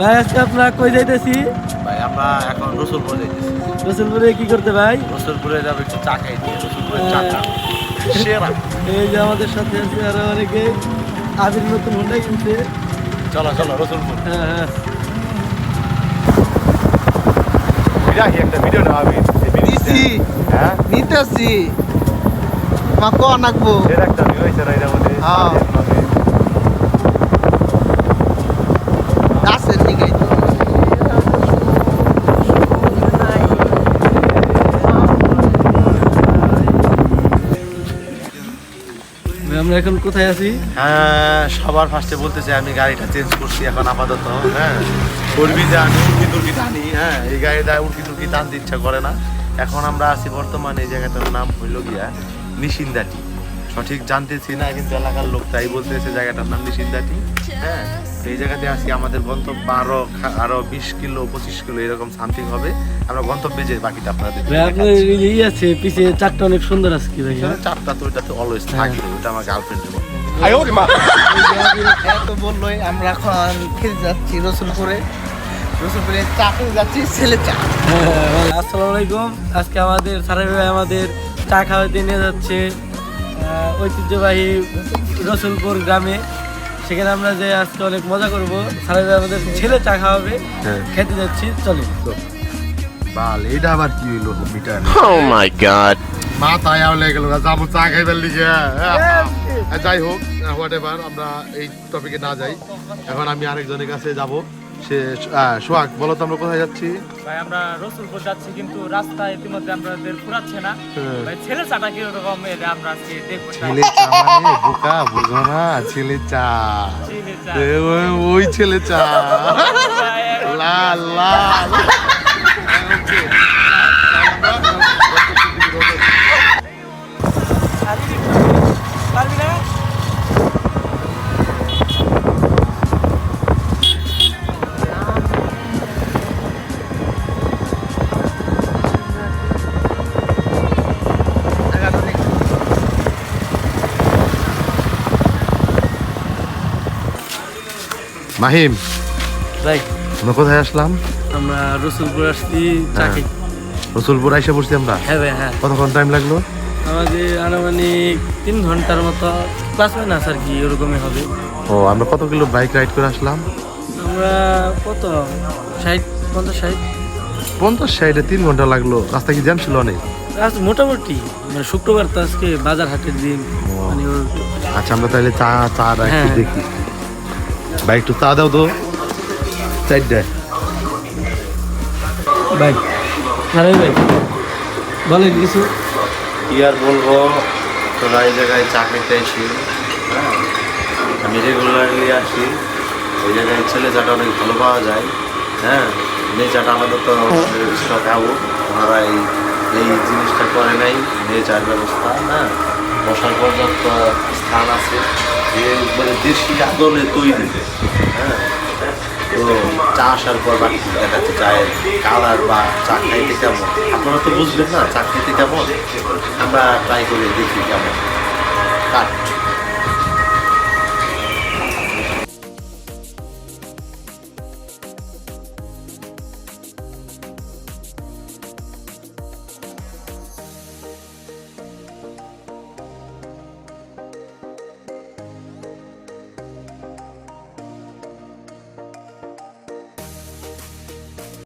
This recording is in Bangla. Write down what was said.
ভাই আজকে আপনারা কই যাইতেছি? ভাই আমরা এখন রসুলপুর যাইতেছি। রসুলপুরে কি করতে ভাই? রসুলপুরে যাব একটু চা খাইতে রসুলপুরের চাটা সেরা। এই যে আমাদের সাথে আছে আরও অনেকে। আবির নতুন হোন্ডা কিনছে। চলো চলো রসুলপুর। হ্যাঁ হ্যাঁ। বিরাহি একটা ভিডিও না আমি দিছি হ্যাঁ? নিতেছি। মা ক নাকবো? এর একটা ভিউ হয়েছে না এর মধ্যে। হ্যাঁ। আমরা এখন কোথায় আছি? হ্যাঁ সবার ফার্স্টে বলতে চাই আমি গাড়িটা চেঞ্জ করছি এখন আপাতত হ্যাঁ। করবি যে আমি উর্কি তুর্কি টানি হ্যাঁ এই গাড়িটা উর্কি তুর্কি টানতে ইচ্ছা করে না। এখন আমরা আছি বর্তমানে, এই জায়গাটার নাম হইল গিয়া নিশিন্দাটি। সঠিক জানতেছি না, কিন্তু এলাকার লোক তাই বলতেছে, জায়গাটার নাম নিশিন্দাটি। হ্যাঁ জায়গাতে আছি আমাদের গন্তব্য আরও আরও বিশ কিলো পঁচিশ কিলো এরকম সামথিং হবে। আমরা গন্তব্যে যে বাকিটা আপনাদের আপনার এই আছে পিছে চারটা অনেক সুন্দর আছে কি ভাই হ্যাঁ? চারটা তো ওইটা তো অলওয়েজ ওটা আমার বললোই এখন খেতে যাচ্ছি রসুলপুরে। রসুলপুরে চা খেতে যাচ্ছি ছেলে চা। হ্যাঁ, আসসালামু আলাইকুম। আজকে আমাদের সারাই ভাই আমাদের চা খাওয়াতে নিয়ে যাচ্ছে আহ, ঐতিহ্যবাহী রসুলপুর গ্রামে। সেখানে আমরা যে আজকে অনেক মজা করব ভাই আমাদের ছেলে চা খাওয়াবে হ্যাঁ। খেতে যাচ্ছি চলে। বাল এটা আবার কি হইল? মিটার ও মাই গড মা তাই আউলে গেল যাব চা খাইবার লিগে। যাই হোক হোয়াট এভার আমরা এই টপিকে না যাই। এখন আমি আরেকজনের কাছে যাব। সে সোহাগ বলো তো আমরা কোথায় যাচ্ছি? ভাই আমরা রসুলপুর যাচ্ছি কিন্তু রাস্তা ইতিমধ্যে আমাদের ফুরাচ্ছে না। হ্যাঁ। ভাই ছেলে চাটা কীরকম এটা আমরা আজকে দেখব ছেলে চা মানে বোকা বুঝো না ছেলে চা। ছেলে চা। ওই- ছেলে চা। লাল লাল। পারবি মাহিম ভাই। আমরা কোথায় আসলাম? আমরা রসুলপুর আসছি হ্যাঁ। রসুলপুর আইসা পড়ছি আমরা? হ্যাঁ ভাই হ্যাঁ। কতক্ষণ টাইম লাগল? আমাদের আনুমানিক তিন ঘণ্টার মতো ক্লাস মাইনাস আর কি ওরকমই হবে। ও আমরা কত কিলো বাইক রাইড করে আসলাম? আমরা কত? ষাট পঞ্চাশ ষাট। পঞ্চাশ সাইডে তিন ঘণ্টা লাগল। রাস্তা কি জ্যাম ছিল অনেক? আজ মোটামুটি। মানে শুক্রবার তো আজকে বাজার হাটের দিন মানে আচ্ছা আমরা তাহলে চা চা হ্যাঁ। দেখি। ভাই একটু চা দাও তো। চারটায় ভাই আরে ভাই বলেন কিছু। কি আর বলব তোরা এই জায়গায় চা খেতে আসি হ্যাঁ? আমি রেগুলারলি আসি ওই জায়গায় ছেলে চাটা অনেক ভালো পাওয়া যায় হ্যাঁ? মেয়ে চাটা আমাদের তো খাব ওনারা এই এই জিনিসটা করে নাই মেয়ে চার ব্যবস্থা হ্যাঁ? বসার পর্যাপ্ত স্থান আছে। যে মানে দেশি আদলে তৈরি হ্যাঁ? তো চা আসার পর বাকি দেখা যাচ্ছে চায়ের কালার বা চা খাইতে কেমন? আপনারা তো বুঝবেন না, চা খাইতে কেমন? আমরা ট্রাই করে দেখি কেমন। কাট।